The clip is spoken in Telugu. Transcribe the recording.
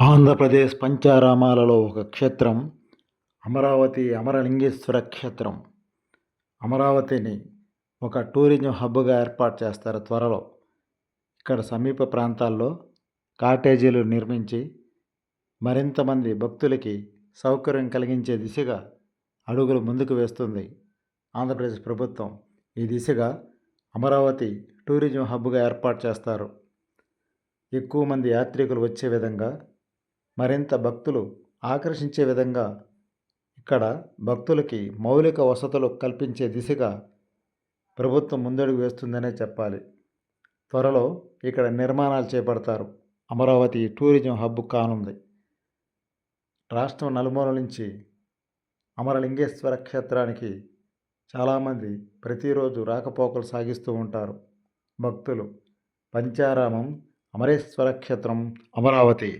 ఆంధ్రప్రదేశ్ పంచారామాలలో ఒక క్షేత్రం అమరావతి అమరలింగేశ్వర క్షేత్రం. అమరావతిని ఒక టూరిజం హబ్గా ఏర్పాటు చేస్తారు త్వరలో. ఇక్కడ సమీప ప్రాంతాల్లో కాటేజీలు నిర్మించి మరింతమంది భక్తులకి సౌకర్యం కలిగించే దిశగా అడుగులు ముందుకు వేస్తుంది ఆంధ్రప్రదేశ్ ప్రభుత్వం. ఈ దిశగా అమరావతి టూరిజం హబ్గా ఏర్పాటు చేస్తారు. ఎక్కువ మంది యాత్రికులు వచ్చే విధంగా మరింత భక్తులు ఆకర్షించే విధంగా ఇక్కడ భక్తులకి మౌలిక వసతులు కల్పించే దిశగా ప్రభుత్వం ముందడుగు వేస్తుందనే చెప్పాలి. త్వరలో ఇక్కడ నిర్మాణాలు చేపడతారు. అమరావతి టూరిజం హబ్ కానుంది. రాష్ట్రం నలుమూల నుంచి అమరలింగేశ్వర క్షేత్రానికి చాలామంది ప్రతిరోజు రాకపోకలు సాగిస్తూ ఉంటారు. భక్తులు పంచారామం అమరేశ్వర క్షేత్రం అమరావతి.